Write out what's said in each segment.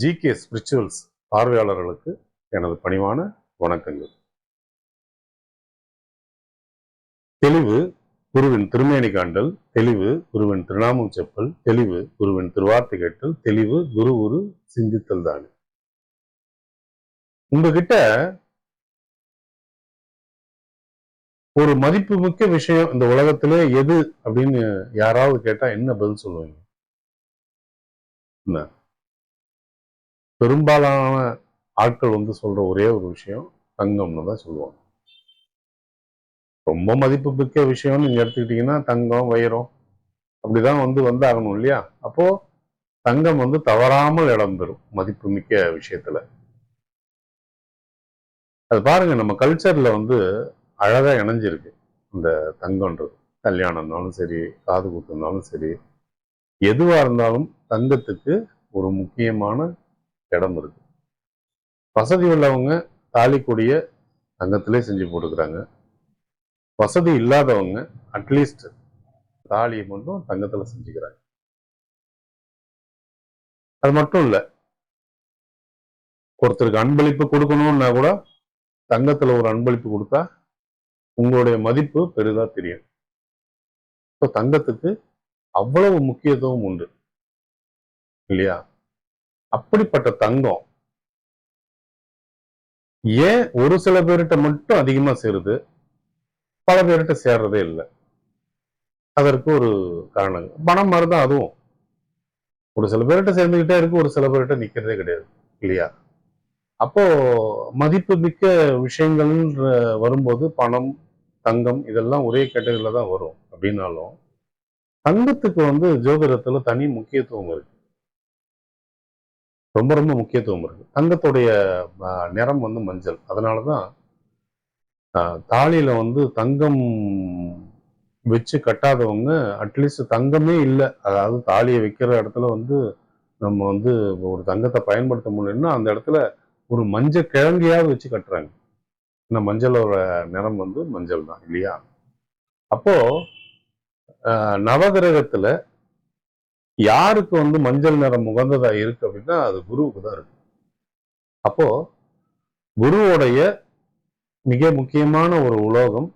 GK spirituals பார்வையாளர்களுக்கு எனது பணிவான வணக்கங்கள். தெளிவு குருவின் திருமேனி காண்டல் தெளிவு குருவின் திருநாமம் செப்பல் தெளிவு குருவின் திருவார்த்தை கேட்டல் தெளிவு குரு குரு சிந்தித்தல் தானே. உங்ககிட்ட ஒரு மதிப்பு மிக்க விஷயம் இந்த உலகத்திலே எது அப்படின்னு யாராவது கேட்டா என்ன பதில் சொல்லுவீங்க? என்ன? பெரும்பாலான ஆட்கள் வந்து சொல்ற ஒரே ஒரு விஷயம் தங்கம்னு தான் சொல்லுவாங்க. ரொம்ப மதிப்பு மிக்க விஷயம்னு நீங்க எடுத்துக்கிட்டீங்கன்னா தங்கம் வைரம் அப்படிதான் வந்து வந்தாகணும் இல்லையா? அப்போ தங்கம் வந்து தவறாமல் இடம் பெறும் மதிப்புமிக்க விஷயத்துல. அது பாருங்க நம்ம கல்ச்சர்ல வந்து அழகா இணைஞ்சிருக்கு இந்த தங்கம்ன்றது. கல்யாணம் இருந்தாலும் சரி காது குத்து இருந்தாலும் சரி எதுவா இருந்தாலும் தங்கத்துக்கு ஒரு முக்கியமான இடம் இருக்கு. வசதி உள்ளவங்க தாலி தங்கத்திலே செஞ்சு போட்டுக்கிறாங்க. வசதி இல்லாதவங்க அட்லீஸ்ட் தாலியை மட்டும் தங்கத்துல செஞ்சுக்கிறாங்க. அது மட்டும் இல்ல ஒருத்தருக்கு அன்பளிப்பு கொடுக்கணும்னா கூட தங்கத்துல ஒரு அன்பளிப்பு கொடுத்தா உங்களுடைய மதிப்பு பெரிதா தெரியும். இப்போ தங்கத்துக்கு அவ்வளவு முக்கியத்துவம் உண்டு. இல்லையா? அப்படிப்பட்ட தங்கம் ஏன் ஒரு சில பேர்கிட்ட மட்டும் அதிகமா சேருது? பல பேர்கிட்ட சேர்றதே இல்லை. அதற்கு ஒரு காரணம். பணம் மாதிரிதான் அதுவும்? ஒரு சில பேர்கிட்ட சேர்ந்துகிட்டே இருக்கு ஒரு சில பேர்கிட்ட நிக்கிறதே கிடையாது இல்லையா? அப்போ மதிப்பு மிக்க விஷயங்கள் வரும்போது பணம் தங்கம் இதெல்லாம் ஒரே கேட்டகரியில தான் வரும். அப்படின்னாலும் தங்கத்துக்கு வந்து ஜோதிடத்துல தனி முக்கியத்துவம் இருக்கு. ரொம்ப ரொம்ப முக்கியத்துவம் இருக்கு. தங்கத்துடைய நிறம் வந்து மஞ்சள். அதனால தான் தாலியில வந்து தங்கம் வச்சு கட்டாதவங்க அட்லீஸ்ட் தங்கமே இல்லை. அதாவது தாலியை வைக்கிற இடத்துல வந்து நம்ம வந்து ஒரு தங்கத்தை பயன்படுத்த முடியலன்னா அந்த இடத்துல ஒரு மஞ்சள் கிழங்கையாவது வச்சு கட்டுறாங்க. ஏன்னா மஞ்சளோட நிறம் வந்து மஞ்சள் தான் இல்லையா? அப்போ நவகிரகத்தில் நவகிரகத்துல யாருக்கு வந்து மஞ்சள் நிறம் உகந்ததா இருக்கு அப்படின்னா அது குருவுக்கு தான் இருக்கு. அப்போ குருவோடைய மிக முக்கியமான ஒரு உலோகம்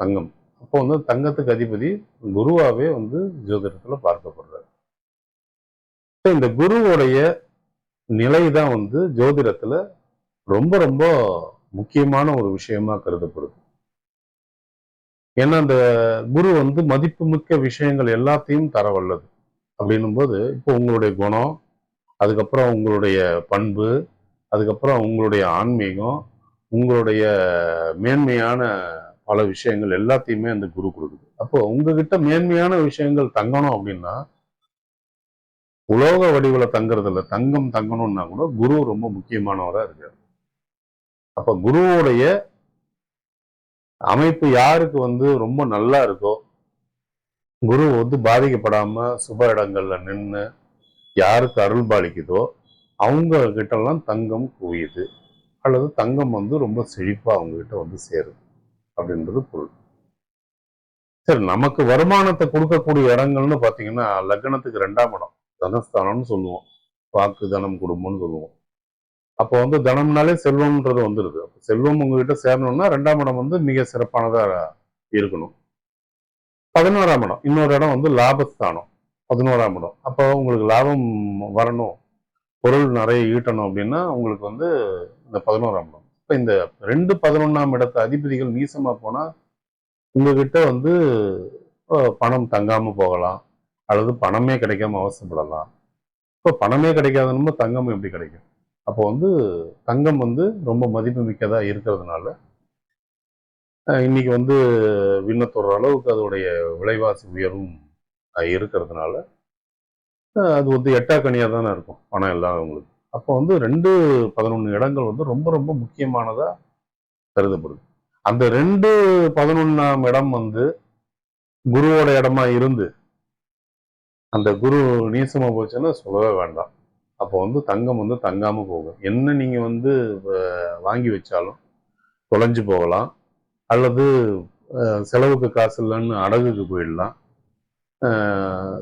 தங்கம். அப்போ வந்து தங்கத்துக்கு அதிபதி குருவாவே வந்து ஜோதிடத்துல பார்க்கப்படுறாரு. இந்த குருவோடைய நிலை தான் வந்து ஜோதிடத்துல ரொம்ப ரொம்ப முக்கியமான ஒரு விஷயமா கருதப்படுது. ஏன்னா அந்த குரு வந்து மதிப்புமிக்க விஷயங்கள் எல்லாத்தையும் தர வல்லது. அப்படின்னும் போது இப்போ உங்களுடைய குணம் அதுக்கப்புறம் உங்களுடைய பண்பு அதுக்கப்புறம் உங்களுடைய ஆன்மீகம் உங்களுடைய மேன்மையான பல விஷயங்கள் எல்லாத்தையுமே அந்த குரு கொடுக்குது. அப்போ உங்ககிட்ட மேன்மையான விஷயங்கள் தங்கணும் அப்படின்னா உலோக வடிவில் தங்குறதுல தங்கம் தங்கணும்னா கூட குரு ரொம்ப முக்கியமானவரா இருக்கார். அப்ப குருவுடைய அமைப்பு யாருக்கு வந்து ரொம்ப நல்லா இருக்கோ குரு வந்து பாதிக்கப்படாம சுப இடங்கள்ல நின்று யாருக்கு அருள் பாலிக்குதோ அவங்க கிட்ட எல்லாம் தங்கம் குவியுது. அல்லது தங்கம் வந்து ரொம்ப செழிப்பா அவங்க கிட்ட வந்து சேருது அப்படின்றது பொருள். சரி நமக்கு வருமானத்தை கொடுக்கக்கூடிய இடங்கள்னு பாத்தீங்கன்னா லக்னத்துக்கு ரெண்டாம் இடம். தனஸ்தானம்னு சொல்லுவோம். வாக்கு தனம் குடும்பம்னு சொல்லுவோம். அப்போ வந்து தனம்னாலே செல்வம்ன்றது வந்துடுது அப்போ செல்வம் உங்ககிட்ட சேரணும்னா ரெண்டாம் இடம் வந்து மிக சிறப்பானதா இருக்கணும். பதினோராம் இடம். இன்னொரு இடம் வந்து லாபஸ்தானம். பதினோராம் இடம். அப்போ உங்களுக்கு லாபம் வரணும். பொருள் நிறைய ஈட்டணும் அப்படின்னா உங்களுக்கு வந்து இந்த பதினோராம் இடம். இப்போ இந்த ரெண்டு பதினொன்னாம் இடத்து அதிபதிகள் நீசமா போனால் உங்ககிட்ட வந்து பணம் தங்காமல் போகலாம். அல்லது பணமே கிடைக்காம அவசரப்படலாம். இப்போ பணமே கிடைக்காதனமோ தங்கம் எப்படி கிடைக்கும்? அப்போ வந்து தங்கம் வந்து ரொம்ப மதிப்பு மிக்கதாக இருக்கிறதுனால இன்றைக்கி வந்து விண்ணத்தொரு அளவுக்கு அதோடைய விலைவாசி உயர்வும் இருக்கிறதுனால அது வந்து எட்டாக்கனியாக தானே இருக்கும் பணம் இல்லாதவங்களுக்கு. அப்போ வந்து ரெண்டு பதினொன்று இடங்கள் வந்து ரொம்ப ரொம்ப முக்கியமானதாக கருதப்படுது. அந்த ரெண்டு பதினொன்றாம் இடம் வந்து குருவோட இடமா இருந்து அந்த குரு நீசமாக போச்சுன்னா சொல்லவே வேண்டாம். அப்போ வந்து தங்கம் வந்து தங்காமல் போகும். என்ன நீங்கள் வந்து வாங்கி வச்சாலும் தொலைஞ்சு போகலாம். அல்லது செலவுக்கு காசு இல்லைன்னு அடகுக்கு போயிடலாம்.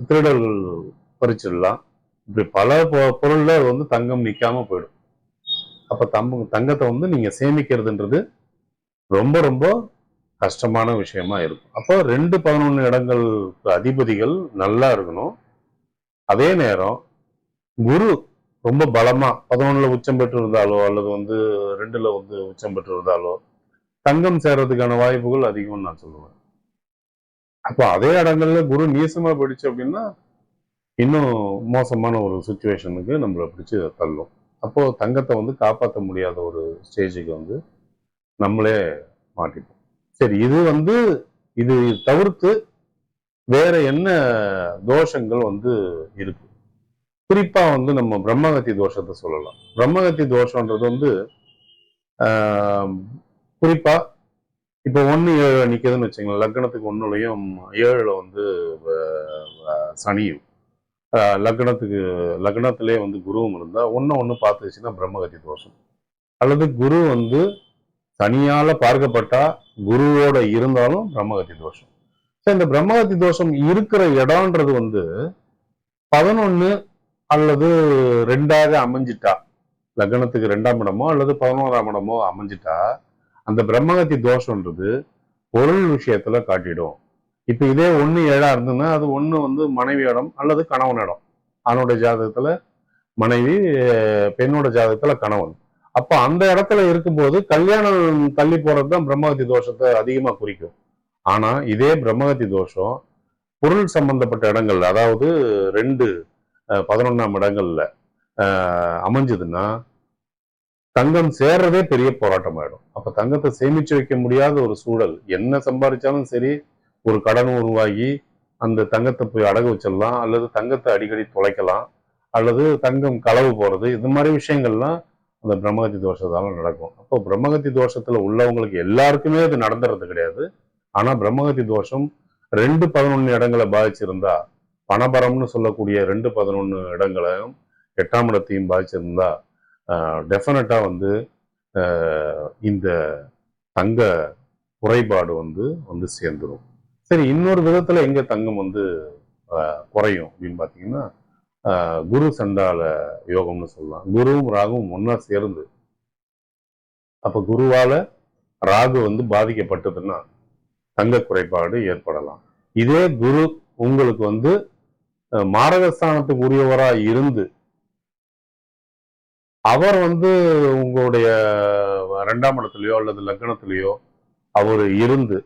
திருடர்கள் பறிச்சிடலாம். இப்படி பல பொ- அது வந்து தங்கம் நிற்காம போயிடும். அப்போ தம்ப தங்கத்தை வந்து நீங்கள் சேமிக்கிறதுன்றது ரொம்ப ரொம்ப கஷ்டமான விஷயமா இருக்கும். அப்போ ரெண்டு பதினொன்று இடங்களுக்கு அதிபதிகள் நல்லா இருக்கணும். அதே நேரம் குரு ரொம்ப பலமாக பதினொன்றில் உச்சம் பெற்று இருந்தாலோ அல்லது வந்து ரெண்டில் வந்து உச்சம் பெற்று இருந்தாலோ தங்கம் சேர்றதுக்கான வாய்ப்புகள் அதிகம்னு நான் சொல்லுவேன். அப்போ அதே இடங்கள்ல குரு நீசமா போயிடுச்சு அப்படின்னா இன்னும் மோசமான ஒரு சுச்சுவேஷனுக்கு நம்மளை பிடிச்சி தள்ளும். அப்போ தங்கத்தை வந்து காப்பாற்ற முடியாத ஒரு ஸ்டேஜுக்கு வந்து நம்மளே மாட்டிப்போம். சரி இது வந்து இது தவிர்த்து வேற என்ன தோஷங்கள் வந்து இருக்கு? குறிப்பா வந்து நம்ம பிரம்மகத்தி தோஷத்தை சொல்லலாம். பிரம்மகத்தி தோஷம்ன்றது வந்து ஆஹ், குறிப்பா இப்போ ஒன்று ஏழு நிற்குதுன்னு வச்சுங்களேன் லக்னத்துக்கு ஒன்றுலையும் ஏழுல வந்து சனியும். லக்னத்துக்கு லக்னத்திலே வந்து குருவும் இருந்தால் ஒன்று ஒன்று பார்த்துச்சுன்னா பிரம்மகத்தி தோஷம். அல்லது குரு வந்து சனியால் பார்க்கப்பட்டா குருவோட இருந்தாலும் பிரம்மகத்தி தோஷம். சரி, இந்த பிரம்மகத்தி தோஷம் இருக்கிற இடம்ன்றது வந்து பதினொன்னு அல்லது ரெண்டாக அமைஞ்சிட்டா லக்னத்துக்கு ரெண்டாம் இடமோ அல்லது பதினோராம் இடமோ அமைஞ்சிட்டா அந்த பிரம்மகத்தி தோஷம்ன்றது பொருள் விஷயத்துல காட்டிடும். இப்ப இதே ஒண்ணு ஏழா இருந்ததுன்னா அது ஒண்ணு வந்து மனைவி இடம் அல்லது கணவன் இடம் ஆணோட ஜாதகத்துல மனைவி பெண்ணோட ஜாதகத்துல கணவன். அப்ப அந்த இடத்துல இருக்கும்போது கல்யாணம் தள்ளி போறது தான் பிரம்மகத்தி தோஷத்தை அதிகமா குறிக்கும். ஆனா இதே பிரம்மகத்தி தோஷம் பொருள் சம்பந்தப்பட்ட இடங்கள்ல அதாவது ரெண்டு பதினொன்றாம் இடங்கள்ல அமைஞ்சதுன்னா தங்கம் சேர்றதே பெரிய போராட்டம் ஆயிடும் அப்ப தங்கத்தை சேமிச்சு வைக்க முடியாத ஒரு சூழல் என்ன சம்பாதிச்சாலும் சரி ஒரு கடன் உருவாகி அந்த தங்கத்தை போய் அடகு வச்சிடலாம் அல்லது தங்கத்தை அடிக்கடி தொலைக்கலாம் அல்லது தங்கம் களவு போறது இந்த மாதிரி விஷயங்கள்லாம் அந்த பிரம்மகத்தி தோஷத்தால நடக்கும். அப்போ பிரம்மகத்தி தோஷத்துல உள்ளவங்களுக்கு எல்லாருக்குமே அது நடந்துறது கிடையாது. ஆனா பிரம்மகத்தி தோஷம் ரெண்டு பதினொன்று இடங்களை பாதிச்சிருந்தா பணபரம்னு சொல்லக்கூடிய ரெண்டு பதினொன்று இடங்களையும் எட்டாம் இடத்தையும் பாதிச்சிருந்தா டெஃபினட்டாக வந்து இந்த தங்க குறைபாடு வந்து வந்து சேர்ந்துடும் சரி இன்னொரு விதத்துல எங்க தங்கம் வந்து குறையும் அப்படின்னு பார்த்தீங்கன்னா குரு சண்டால யோகம்னு சொல்லலாம். குருவும் ராகுவும் ஒன்னா சேர்ந்து அப்போ குருவால ராகு வந்து பாதிக்கப்பட்டதுன்னா தங்க குறைபாடு ஏற்படலாம். இதே குரு உங்களுக்கு வந்து மாரகஸ்தானத்துக்கு உரியவரா இருந்து அவர் வந்து உங்களுடைய ரெண்டாம் இடத்துலயோ அல்லது லக்னத்திலேயோ அவர் இருந்து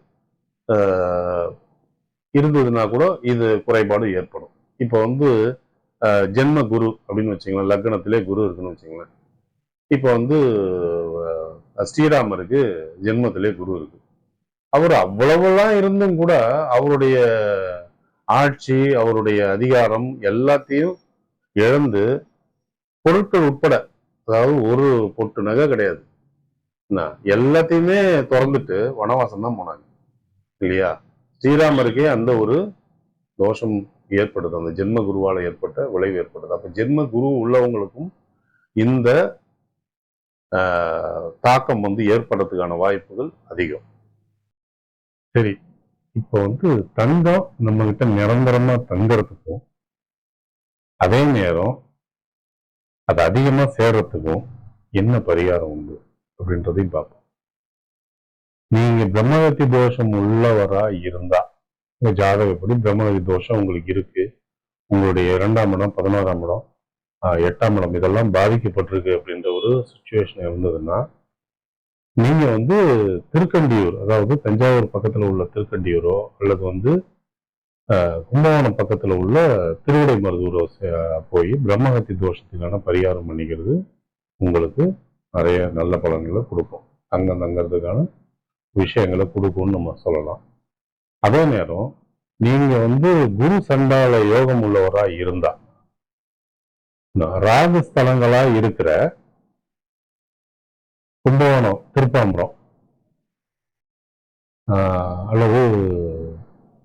இருந்ததுன்னா கூட இது குறைபாடு ஏற்படும். இப்போ வந்து ஜென்ம குரு அப்படின்னு வச்சுங்களேன் லக்னத்திலே குரு இருக்குன்னு வச்சுங்களேன் இப்போ வந்து ஸ்ரீராமருக்கு ஜென்மத்திலே குரு இருக்கு. அவர் அவ்வளவுலாம் இருந்தும் கூட அவருடைய ஆட்சி அவருடைய அதிகாரம் எல்லாத்தையும் இழந்து பொருட்கள் உட்பட அதாவது ஒரு பொட்டு நகை கிடையாது. என்ன, எல்லாத்தையுமே திறந்துட்டு வனவாசம் தான் போனாங்க. இல்லையா? ஸ்ரீராமருக்கே அந்த ஒரு தோஷம் ஏற்படுது. அந்த ஜென்ம குருவால ஏற்பட்ட விளைவு ஏற்படுது. அப்போ ஜென்ம குரு உள்ளவங்களுக்கும் இந்த ஆஹ், தாக்கம் வந்து ஏற்படுறதுக்கான வாய்ப்புகள் அதிகம். சரி. இப்போ வந்து தங்கம் நம்ம கிட்ட நிரந்தரமா தங்குறதுக்கும் அதே நேரம் அது அதிகமா சேர்றதுக்கும் என்ன பரிகாரம் உண்டு அப்படின்றதையும் பார்ப்போம். நீங்க பிரம்மகத்தி தோஷம் உள்ளவரா இருந்தா உங்க ஜாதகப்படி பிரம்மகத்தி தோஷம் உங்களுக்கு இருக்கு. உங்களுடைய இரண்டாம் இடம் பதினோராம் இடம் ஆஹ், எட்டாம் இடம் இதெல்லாம் பாதிக்கப்பட்டிருக்கு அப்படின்ற ஒரு சுச்சுவேஷன் இருந்ததுன்னா நீங்க வந்து திருக்கண்டியூர் அதாவது தஞ்சாவூர் பக்கத்துல உள்ள திருக்கண்டியூரோ அல்லது வந்து கும்பகோணம் பக்கத்துல உள்ள திருவிடை மருதூர் போய் பிரம்மஹத்தி தோஷத்துக்கான பரிகாரம் பண்ணிக்கிறது. உங்களுக்கு நிறைய நல்ல பலன்களை கொடுக்கும். தங்கம் தங்கிறதுக்கான விஷயங்களை கொடுக்கும்னு நம்ம சொல்லலாம். அதே நேரம் நீங்க வந்து குரு சண்டால யோகம் உள்ளவரா இருந்தா இந்த இருக்கிற கும்பகோணம் திருப்பாம்பரம் ஆஹ் அல்லது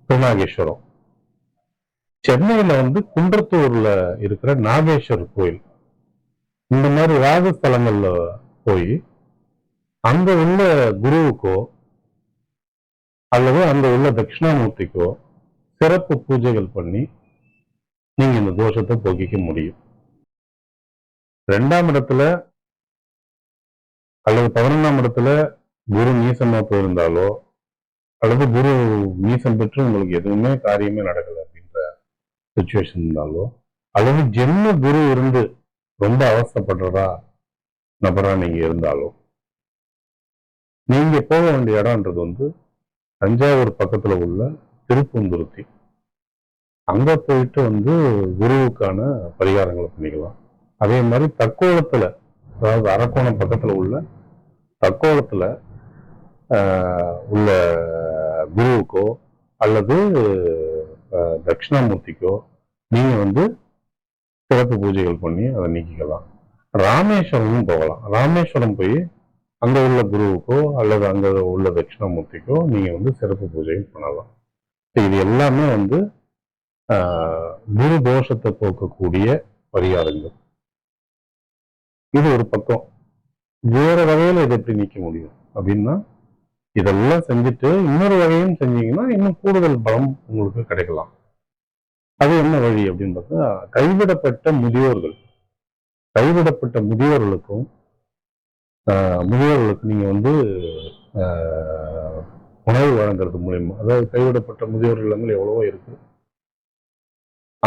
திருநாகேஸ்வரம் சென்னையில வந்து குன்றத்தூர்ல இருக்கிற நாகேஸ்வர் கோயில். இந்த மாதிரி ராகு ஸ்தலங்கள்ல போய் அங்க உள்ள குருவுக்கோ அல்லது அங்க உள்ள தட்சிணாமூர்த்திக்கோ சிறப்பு பூஜைகள் பண்ணி நீங்க இந்த தோஷத்தை போக்கிக்க முடியும். ரெண்டாம் இடத்துல அல்லது பதினொன்றாம் இடத்துல குரு நீசமா போயிருந்தாலோ அல்லது குரு நீசம் பெற்று உங்களுக்கு எதுவுமே காரியமே நடக்கல சுச்சுவேஷன் இருந்தாலோ அல்லது ஜென்ம குரு இருந்து ரொம்ப அவஸ்தைப்படுறதா நபரா நீங்க இருந்தாலோ நீங்க போக வேண்டிய இடம்ன்றது வந்து தஞ்சாவூர் பக்கத்துல உள்ள திருப்பூந்துருத்தி அங்க போயிட்டு வந்து குருவுக்கான பரிகாரங்களை பண்ணிக்கலாம். அதே மாதிரி தக்கோலத்துல அதாவது அரக்கோணம் பக்கத்துல உள்ள தக்கோலத்துல ஆஹ், உள்ள குருவுக்கோ அல்லது தட்சிணாமூர்த்திக்கோ நீங்கள் வந்து சிறப்பு பூஜைகள் பண்ணி அதை நீக்கிக்கலாம். ராமேஸ்வரமும் போகலாம். ராமேஸ்வரம் போய் அங்க உள்ள குருவுக்கோ அல்லது அங்க உள்ள தட்சிணாமூர்த்திக்கோ நீங்க வந்து சிறப்பு பூஜைகள் பண்ணலாம். இது எல்லாமே வந்து ஆஹ், குரு தோஷத்தை போக்கக்கூடிய பரிகாரங்கள். இது ஒரு பக்கம். வேற வகையில இதை எப்படி நீக்க முடியும்? அப்படின்னா இதெல்லாம் செஞ்சுட்டு இன்னொரு வகையும் செஞ்சீங்கன்னா இன்னும் கூடுதல் பலம் உங்களுக்கு கிடைக்கலாம். அது என்ன வழி அப்படின்னு பார்த்தா கைவிடப்பட்ட முதியோர்கள். கைவிடப்பட்ட முதியோர்களுக்கும் முதியோர்களுக்கு நீங்கள் வந்து உணவு வழங்குறது மூலியமா அதாவது கைவிடப்பட்ட முதியோர் இல்லங்கள் எவ்வளவோ இருக்கு.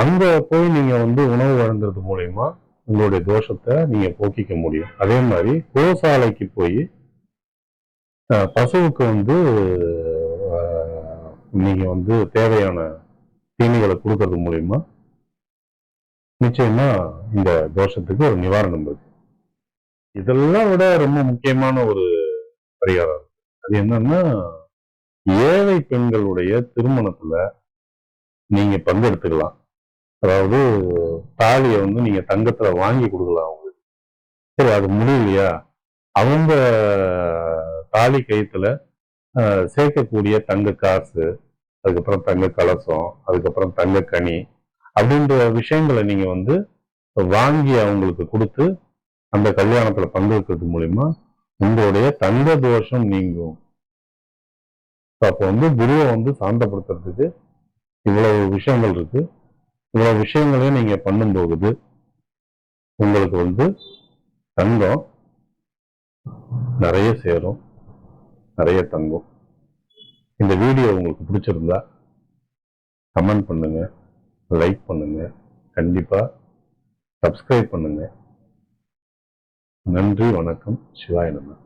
அங்க போய் நீங்க வந்து உணவு வழங்குறது மூலியமா உங்களுடைய தோஷத்தை நீங்க போக்கிக்க முடியும். அதே மாதிரி கோசாலைக்கு போய் பசுவுக்கு வந்து நீங்கள் நீங்க வந்து தேவையான தீனிகளை கொடுக்கறது மூலியமா நிச்சயமா இந்த தோஷத்துக்கு ஒரு நிவாரணம் இருக்கு. இதெல்லாம் விட ரொம்ப முக்கியமான ஒரு பரிகாரம். அது என்னன்னா ஏழை பெண்களுடைய திருமணத்துல நீங்க பங்கெடுத்துக்கலாம். அதாவது தாலியை வந்து நீங்க தங்கத்துல வாங்கி கொடுக்கலாம் அவங்களுக்கு. சரி அது முடியலையா? அவங்க தாலி கயித்துல சேர்க்கக்கூடிய தங்க காசு அதுக்கப்புறம் தங்க கலசம் அதுக்கப்புறம் தங்க கனி அப்படின்ற விஷயங்களை நீங்க வந்து வாங்கி அவங்களுக்கு கொடுத்து அந்த கல்யாணத்துல பங்கெடுக்கிறது மூலியமா உங்களுடைய தங்க தோஷம் நீங்கும். அப்போ வந்து குருவை வந்து சாந்தப்படுத்துறதுக்கு இவ்வளவு விஷயங்கள் இருக்கு. இவ்வளவு விஷயங்களையும் நீங்க பண்ணும்போது உங்களுக்கு வந்து தங்கம் நிறைய சேரும். நிறைய தங்கும். இந்த வீடியோ உங்களுக்கு பிடிச்சிருந்தா கமெண்ட் பண்ணுங்க லைக் பண்ணுங்க கண்டிப்பா சப்ஸ்கிரைப் பண்ணுங்க. நன்றி வணக்கம் சிவாய நம்ம